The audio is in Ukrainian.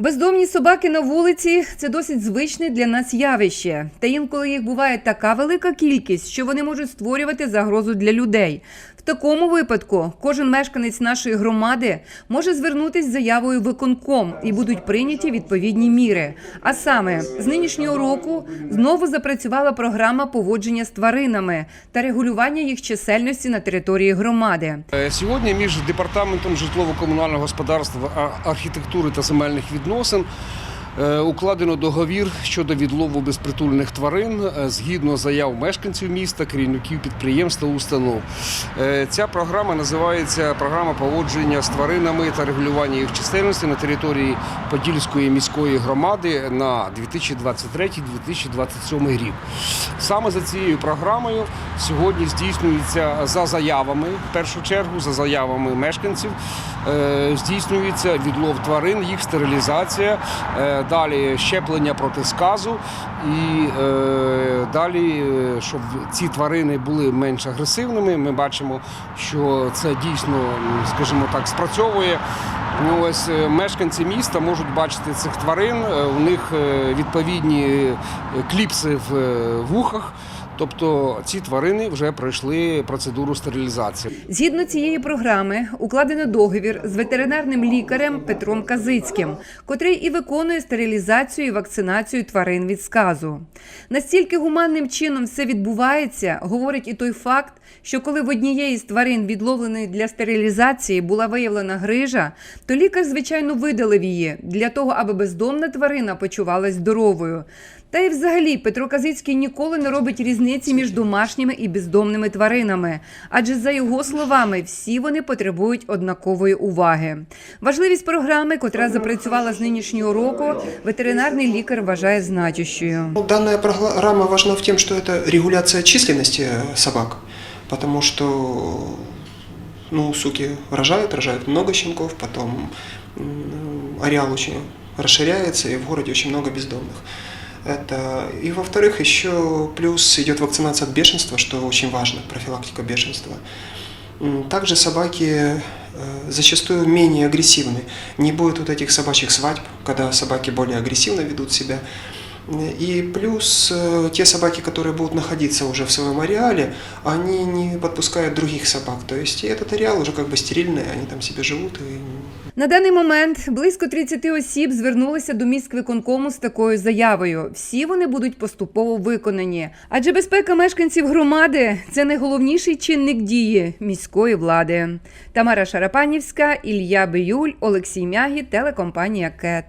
Бездомні собаки на вулиці це досить звичне для нас явище. Та інколи їх буває така велика кількість, що вони можуть створювати загрозу для людей. В такому випадку кожен мешканець нашої громади може звернутися з заявою виконком і будуть прийняті відповідні міри. А саме з нинішнього року знову запрацювала програма поводження з тваринами та регулювання їх чисельності на території громади. Е, Сьогодні між департаментом житлово-комунального господарства, архітектури та земельних відносин укладено договір щодо відлову безпритульних тварин е, згідно заяв мешканців міста, керівників підприємств та установ. Е, Ця програма називається програма поводження з тваринами та регулювання їх чисельності на території Подільської міської громади на 2023-2027 рік. Саме за цією програмою сьогодні здійснюється за заявами, в першу чергу, за заявами мешканців, е, здійснюється відлов тварин, їх стерилізація, е, далі щеплення проти сказу і е, далі, е, щоб ці тварини були менш агресивними. Ми бачимо, що це дійсно, скажімо так, спрацьовує. Ну, ось е, мешканці міста можуть бачити цих тварин. е, У них відповідні кліпси в вухах. Тобто ці тварини вже пройшли процедуру стерилізації. Згідно цієї програми укладено договір з ветеринарним лікарем Петром Казицьким, котрий і виконує стерилізацію і вакцинацію тварин від сказу. Настільки гуманним чином все відбувається, говорить і той факт, що коли в однієї з тварин, відловленої для стерилізації, була виявлена грижа, то лікар, звичайно, видалив її для того, аби бездомна тварина почувалась здоровою. Та й взагалі Петро Казицький ніколи не робить різниці між домашніми і бездомними тваринами, адже за його словами, всі вони потребують однакової уваги. Важливість програми, котра запрацювала з нинішнього року, ветеринарний лікар вважає значущою. Ну, Данная программа важна в тем, что это регуляция численности э, собак, потому что ну, суки рожают, рожают много щенков, потом м, ареал очень расширяется, и в городе очень много бездомных. Это. И во-вторых, еще плюс идет вакцинация от бешенства, что очень важно, профилактика бешенства. Также собаки э, зачастую менее агрессивны. Не будет вот этих собачьих свадьб, когда собаки более агрессивно ведут себя. И плюс э, те собаки, которые будут находиться уже в своем ареале, они не подпускают других собак. То есть и этот ареал уже как бы стерильный, они там себе живут и На даний момент близько 30 осіб звернулися до міськвиконкому з такою заявою. Всі вони будуть поступово виконані. Адже безпека мешканців громади це найголовніший чинник дії міської влади. Тамара Шарапанівська, Ілля Биюль, Олексій Мягі, телекомпанія КЕТ.